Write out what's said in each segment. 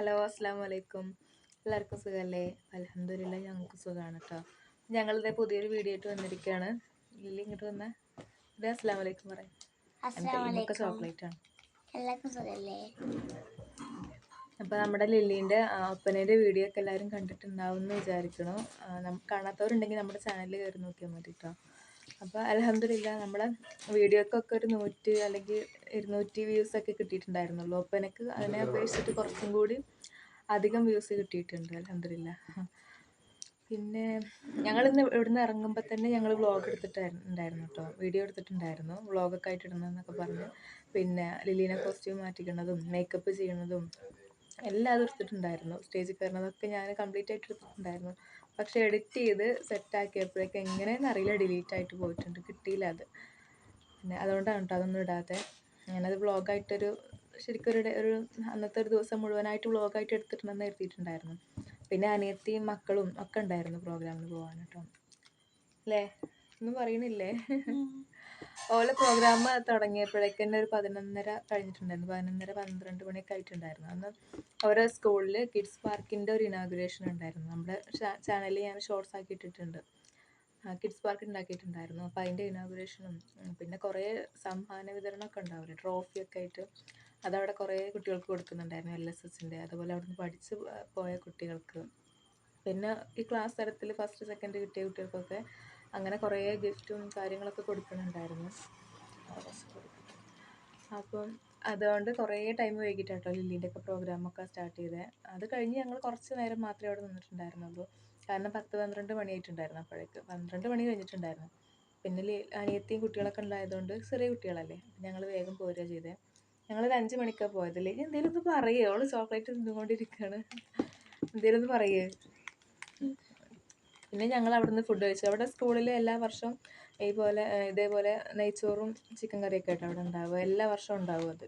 Hello അസ്സാം വലൈക്കും എല്ലാവർക്കും സുഖമല്ലേ അലഹമില്ല ഞങ്ങൾക്ക് സുഖമാണ് കേട്ടോ ഞങ്ങളിതേ പുതിയൊരു വീഡിയോ ആയിട്ട് വന്നിരിക്കുകയാണ് ലില്ലി ഇങ്ങോട്ട് വന്ന. ഇതേ അസ്സാം വലൈക്കും പറയാം ചോക്ലേറ്റ് ആണ്. അപ്പോൾ നമ്മുടെ ലില്ലീന്റെ ഒപ്പനേന്റെ വീഡിയോ ഒക്കെ എല്ലാവരും കണ്ടിട്ടുണ്ടാവും എന്ന് വിചാരിക്കണം കാണാത്തവരുണ്ടെങ്കിൽ നമ്മുടെ ചാനലിൽ കയറി നോക്കിയാൽ മതി കേട്ടോ അപ്പോൾ അലഹമില്ല നമ്മളെ വീഡിയോക്കൊക്കെ ഒരു നൂറ്റി അല്ലെങ്കിൽ ഇരുന്നൂറ്റി വ്യൂസ് ഒക്കെ കിട്ടിയിട്ടുണ്ടായിരുന്നുള്ളൂ. ഒപ്പനക്ക് അതിനെ അപേക്ഷിച്ചിട്ട് കുറച്ചും കൂടി അധികം വ്യൂസ് കിട്ടിയിട്ടുണ്ട് അലഹമില്ല പിന്നെ ഞങ്ങൾ ഇന്ന് ഇവിടുന്ന് ഇറങ്ങുമ്പോൾ തന്നെ ഞങ്ങൾ വ്ളോഗ് എടുത്തിട്ടുണ്ടായിരുന്നു കേട്ടോ വീഡിയോ എടുത്തിട്ടുണ്ടായിരുന്നു. വ്ളോഗൊക്കെ ആയിട്ട് ഇടുന്നതെന്നൊക്കെ പറഞ്ഞ്. പിന്നെ ലിലീനെ കോസ്റ്റ്യൂം മാറ്റിക്കുന്നതും മേക്കപ്പ് ചെയ്യണതും എല്ലാം അത് എടുത്തിട്ടുണ്ടായിരുന്നു. സ്റ്റേജിൽ കയറുന്നതൊക്കെ ഞാൻ കംപ്ലീറ്റ് ആയിട്ട് എടുത്തിട്ടുണ്ടായിരുന്നു. പക്ഷേ എഡിറ്റ് ചെയ്ത് സെറ്റ് സെറ്റാക്കിയപ്പോഴേക്ക് എങ്ങനെയെന്ന് അറിയില്ല ഡിലീറ്റ് ആയിട്ട് പോയിട്ടുണ്ട്. കിട്ടിയില്ല അത്. പിന്നെ അതുകൊണ്ടാണ് കേട്ടോ അതൊന്നും ഇടാതെ ഞാനത് വ്ളോഗായിട്ടൊരു ശരിക്കും ഒരു ഒരു അന്നത്തെ ഒരു ദിവസം മുഴുവനായിട്ട് വ്ളോഗായിട്ട് എടുത്തിട്ടുണ്ടെന്ന് എഴുതിയിട്ടുണ്ടായിരുന്നു പിന്നെ അനിയത്തിയും മക്കളും ഒക്കെ ഉണ്ടായിരുന്നു പ്രോഗ്രാമിന് പോകാൻ കേട്ടോ. അല്ലേ ഒന്നും പറയണില്ലേ? ഓലെ പ്രോഗ്രാം തുടങ്ങിയപ്പോഴേക്ക് തന്നെ ഒരു പതിനൊന്നര കഴിഞ്ഞിട്ടുണ്ടായിരുന്നു. പതിനൊന്നര പന്ത്രണ്ട് മണിയൊക്കെ ആയിട്ടുണ്ടായിരുന്നു. അന്ന് ഓരോ സ്കൂളിൽ കിഡ്സ് പാർക്കിന്റെ ഒരു ഇനാഗുറേഷൻ ഉണ്ടായിരുന്നു. നമ്മുടെ ചാനലിൽ ഞാൻ ഷോർട്സ് ആക്കി ഇട്ടിട്ടുണ്ട്. കിഡ്സ് പാർക്ക് ഉണ്ടാക്കിയിട്ടുണ്ടായിരുന്നു. അപ്പോൾ അതിന്റെ ഇനാഗുറേഷനും പിന്നെ കുറേ സമ്മാന വിതരണമൊക്കെ ഉണ്ടാവില്ലേ ട്രോഫിയൊക്കെ ആയിട്ട് അതവിടെ കുറേ കുട്ടികൾക്ക് കൊടുക്കുന്നുണ്ടായിരുന്നു എൽ എസ് എസിന്റെ അതുപോലെ അവിടുന്ന് പഠിച്ച് പോയ കുട്ടികൾക്ക്. പിന്നെ ഈ ക്ലാസ് തരത്തിൽ ഫസ്റ്റ് സെക്കൻഡ് കിട്ടിയ കുട്ടികൾക്കൊക്കെ അങ്ങനെ കുറേ ഗിഫ്റ്റും കാര്യങ്ങളൊക്കെ കൊടുക്കുന്നുണ്ടായിരുന്നു അപ്പം അതുകൊണ്ട് കുറേ ടൈം വൈകിട്ടാട്ടോ ലില്ലിന്റെ ഒക്കെ പ്രോഗ്രാമൊക്കെ സ്റ്റാർട്ട് ചെയ്തത് അത് കഴിഞ്ഞ് ഞങ്ങൾ കുറച്ച് നേരം മാത്രമേ അവിടെ നിന്നിട്ടുണ്ടായിരുന്നുള്ളൂ. കാരണം പത്ത് പന്ത്രണ്ട് മണിയായിട്ടുണ്ടായിരുന്നു അപ്പോഴേക്ക്. പന്ത്രണ്ട് മണി കഴിഞ്ഞിട്ടുണ്ടായിരുന്നു. പിന്നെ ലി അനിയത്തിയും കുട്ടികളൊക്കെ ഉണ്ടായതുകൊണ്ട് ചെറിയ കുട്ടികളല്ലേ. ഞങ്ങൾ വേഗം പോരുക ചെയ്തേ. ഞങ്ങളൊരു അഞ്ച് മണിക്കാണ് പോയത്. എന്തേലും എന്തെങ്കിലും ഒന്ന് പറയുമോ അവൾ ചോക്ലേറ്റ് തിന്നുകൊണ്ടിരിക്കുകയാണ് എന്തെങ്കിലും ഒന്ന് പറയേ. പിന്നെ ഞങ്ങൾ അവിടുന്ന് ഫുഡ് കഴിച്ചു. അവിടെ സ്കൂളിൽ എല്ലാ വർഷവും ഇതുപോലെ ഇതേപോലെ നെയ്ച്ചോറും ചിക്കൻ കറിയൊക്കെ ആയിട്ട് അവിടെ ഉണ്ടാവുക. എല്ലാ വർഷവും ഉണ്ടാവും അത്.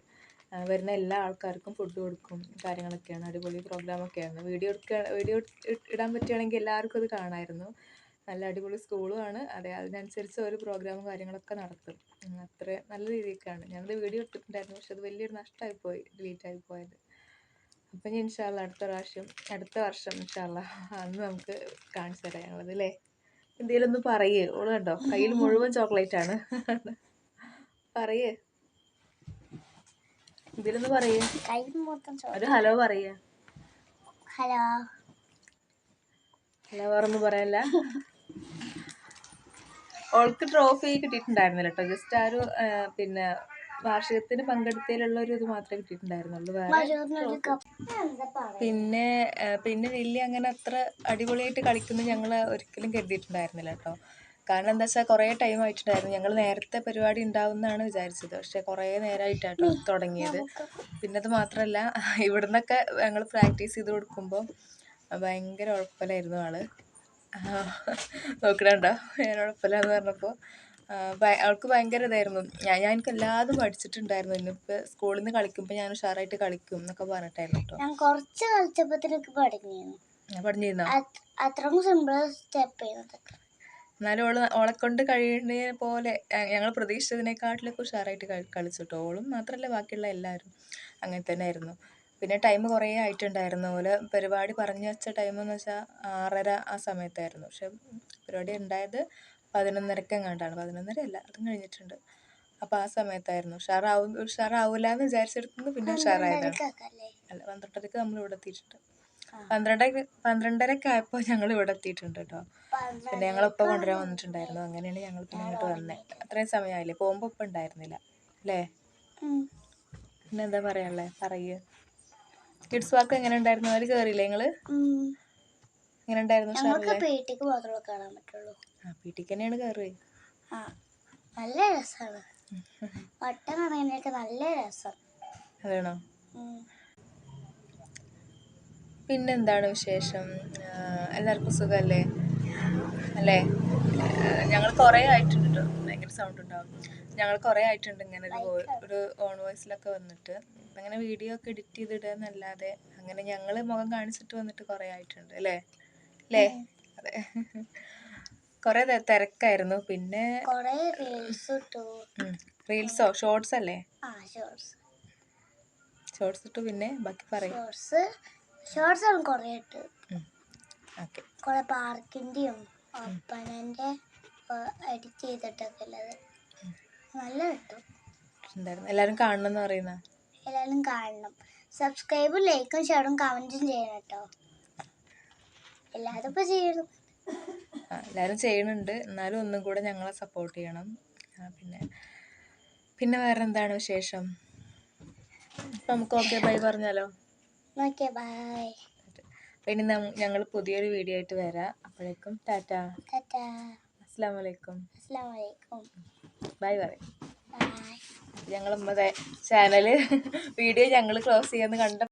വരുന്ന എല്ലാ ആൾക്കാർക്കും ഫുഡ് കൊടുക്കും കാര്യങ്ങളൊക്കെയാണ്. അടിപൊളി പ്രോഗ്രാമൊക്കെയാണ് വീഡിയോ എടുക്കുക വീഡിയോ ഇടാൻ പറ്റുകയാണെങ്കിൽ എല്ലാവർക്കും അത് കാണാമായിരുന്നു നല്ല അടിപൊളി സ്കൂളുമാണ് അതെ അതിനനുസരിച്ച് ഒരു പ്രോഗ്രാമും കാര്യങ്ങളൊക്കെ നടത്തും. അത്ര നല്ല രീതിക്കാണ്. ഞങ്ങൾ വീഡിയോ എടുത്തിട്ടുണ്ടായിരുന്നു പക്ഷെ അത് വലിയൊരു നഷ്ടമായി പോയി ഡിലീറ്റ് ആയി പോയത് അപ്പം ഇനി ഇൻഷാല്ല അടുത്ത പ്രാവശ്യം അടുത്ത വർഷം ഇൻഷാല്ല അന്ന് നമുക്ക് കാണിച്ചു തരാം ഞങ്ങളത് അല്ലേ എന്തെങ്കിലും ഒന്ന് പറയേ. ഓൾ കണ്ടോ? കയ്യിൽ മുഴുവൻ ചോക്ലേറ്റ് ആണ്. പറയേ. എന്തെങ്കിലും പറയേ. ഒരു ഹലോ പറയേ. ഹലോ. ഹലോ വേറൊന്നും പറയല്ല ഓൾക്ക് ട്രോഫി കിട്ടിയിട്ടുണ്ടായിരുന്നില്ല കേട്ടോ ജസ്റ്റ് ആ ഒരു പിന്നെ വാർഷികത്തിന് പങ്കെടുത്തതിലുള്ള ഒരു ഇത് മാത്രമേ കിട്ടിയിട്ടുണ്ടായിരുന്നുള്ളൂ. വേറെ പിന്നെ പിന്നെ വലിയ അങ്ങനെ അത്ര അടിപൊളിയായിട്ട് കളിക്കുന്നു ഞങ്ങൾ ഒരിക്കലും കരുതിയിട്ടുണ്ടായിരുന്നില്ല കേട്ടോ. കാരണം എന്താ വെച്ചാൽ കുറേ ടൈം ആയിട്ടുണ്ടായിരുന്നു. ഞങ്ങൾ നേരത്തെ പരിപാടി ഉണ്ടാവുമെന്നാണ് വിചാരിച്ചത്. പക്ഷെ കുറേ നേരമായിട്ടാണ് തുടങ്ങിയത്. പിന്നെ അത് മാത്രമല്ല ഇവിടുന്നൊക്കെ ഞങ്ങൾ പ്രാക്ടീസ് ചെയ്ത് കൊടുക്കുമ്പോൾ ഭയങ്കര ഉഴപ്പലായിരുന്നു ആൾ. നോക്കണുണ്ടോ. ഞാൻ ഉഴപ്പലാന്ന് പറഞ്ഞപ്പോൾ അവൾക്ക് ഭയങ്കര ഇതായിരുന്നു ഞാൻ ഞാൻ എനിക്ക് എല്ലാതും പഠിച്ചിട്ടുണ്ടായിരുന്നു. ഇന്നിപ്പോൾ സ്കൂളിൽ നിന്ന് കളിക്കുമ്പോൾ ഞാൻ ഉഷാറായിട്ട് കളിക്കും എന്നൊക്കെ പറഞ്ഞിട്ടായിരുന്നു കേട്ടോ ഞാൻ കുറച്ച് കളിച്ചപ്പോഴത്തേക്ക് പഠിഞ്ഞിരുന്നു ഞാൻ പറഞ്ഞിരുന്നോ അത്രയും സിമ്പിൾ സ്റ്റെപ്പ് ചെയ്യുന്നതൊക്കെ എന്നാലും ഓൾ ഓളെ കൊണ്ട് കഴിയുന്ന പോലെ ഞങ്ങൾ പ്രതീക്ഷിച്ചതിനെക്കാട്ടിലൊക്കെ ഉഷാറായിട്ട് കളിച്ചിട്ടു കളിച്ചു ഓളും മാത്രമല്ല ബാക്കിയുള്ള എല്ലാവരും അങ്ങനെ തന്നെ ആയിരുന്നു പിന്നെ ടൈം കുറേ ആയിട്ടുണ്ടായിരുന്നു. ഓൽ പരിപാടി പറഞ്ഞു വെച്ച ടൈം എന്ന് വെച്ചാൽ ആറര ആ സമയത്തായിരുന്നു. പക്ഷെ പരിപാടി ഉണ്ടായത് പതിനൊന്നരക്ക് എങ്ങാണ്ടാണ് പതിനൊന്നര അല്ല അതും കഴിഞ്ഞിട്ടുണ്ട്. അപ്പോൾ ആ സമയത്തായിരുന്നു. ഉഷാറാവും ഉഷാറാവൂല എന്ന് വിചാരിച്ചെടുത്തുനിന്ന് പിന്നെ ഉഷാറായതാണ്. അല്ല പന്ത്രണ്ടരക്ക് നമ്മൾ ഇവിടെ എത്തിയിട്ടുണ്ട്. ആ. പന്ത്രണ്ടര പന്ത്രണ്ടരക്ക് ആയപ്പോൾ ഞങ്ങൾ ഇവിടെ എത്തിയിട്ടുണ്ട് കേട്ടോ. പിന്നെ ഞങ്ങൾ ഞങ്ങളൊപ്പം കൊണ്ടുവരാൻ വന്നിട്ടുണ്ടായിരുന്നു. അങ്ങനെയാണ് ഞങ്ങൾ പിന്നെ ഇങ്ങോട്ട് വന്നത് അത്രയും സമയമായില്ലേ? പോകുമ്പോൾ ഒപ്പം ഉണ്ടായിരുന്നില്ല അല്ലേ? പിന്നെന്താ എന്താ പറയാനുള്ളത് പറയ്. കിഡ്സ് വാക്ക് എങ്ങനെ ഉണ്ടായിരുന്നു? അവർ കയറിയില്ലേ നിങ്ങൾ എങ്ങനെ ഉണ്ടായിരുന്നു ഞങ്ങൾക്ക് പേട്ടിക്ക് മാത്രമേ കാണാൻ പറ്റുള്ളൂ. ആ പീട്ടിക്ക് തന്നെയാണ് കയറി ആ നല്ല രസമാണ് വട്ടം കണക്കിനൊക്കെ നല്ല രസം. അതാണോ? ഉം. പിന്നെന്താണ് വിശേഷം? എല്ലാവർക്കും സുഖമല്ലേ അല്ലേ? ഞങ്ങൾ കുറേ ആയിട്ടുണ്ട് കേട്ടോ ഭയങ്കര സൗണ്ട് ഉണ്ടാവും. ഞങ്ങൾ കുറേ ആയിട്ടുണ്ട് ഇങ്ങനെ ഒരു ഒരു ഓൺ വോയിസിലൊക്കെ വന്നിട്ട്. അങ്ങനെ വീഡിയോ ഒക്കെ എഡിറ്റ് ചെയ്തിടുക എന്നല്ലാതെ അങ്ങനെ ഞങ്ങൾ മുഖം കാണിച്ചിട്ട് വന്നിട്ട് കുറേ ആയിട്ടുണ്ട് അല്ലേ? അല്ലേ അതെ. കുറേ തിരക്കായിരുന്നു. പിന്നെ കൊറേ റീൽസ് ഇട്ടു. റീൽസോ ഷോർട്സ് അല്ലേ? ആ ഷോർട്സ് ഷോർട്സ് ഇട്ടു പിന്നെ ബാക്കി പറയും. ഷോർട്സ് ഷോർട്സ് ആണ് കുറേ ഇട്ട്. ഓക്കെ. കുറെ പാർക്കിന്റെയും ഒപ്പനന്റെ എഡിറ്റ് ചെയ്തിട്ടൊക്കെ ഉള്ളത്. നല്ല കിട്ടും എന്തായിരുന്നു? എല്ലാവരും കാണണം. എന്ന് പറയുന്ന എല്ലാവരും കാണണം സബ്സ്ക്രൈബും ലൈക്കും ഷെയറും കമന്റും ചെയ്യണം കേട്ടോ എല്ലാവരും ഇപ്പോൾ ചെയ്യണം എല്ലാവരും ചെയ്യുന്നുണ്ട്. എന്നാലും ഒന്നും കൂടെ ഞങ്ങളെ സപ്പോർട്ട് ചെയ്യണം. പിന്നെ പിന്നെ വേറെ എന്താണ് വിശേഷം? നമുക്ക് ഓക്കെ ബൈ പറഞ്ഞാലോ? ഓക്കെ ബൈ പിന്നെ ഞങ്ങൾ പുതിയൊരു വീഡിയോ ആയിട്ട് വരാം. അപ്പോഴേക്കും ടാറ്റ. ടാറ്റാ. അസ്സാം വലൈക്കും അസ്സാം വലൈക്കും ബൈ പറയും ബൈ ഞങ്ങൾ ചാനൽ വീഡിയോ ഞങ്ങൾ ക്ലോസ് ചെയ്യാന്ന് കണ്ട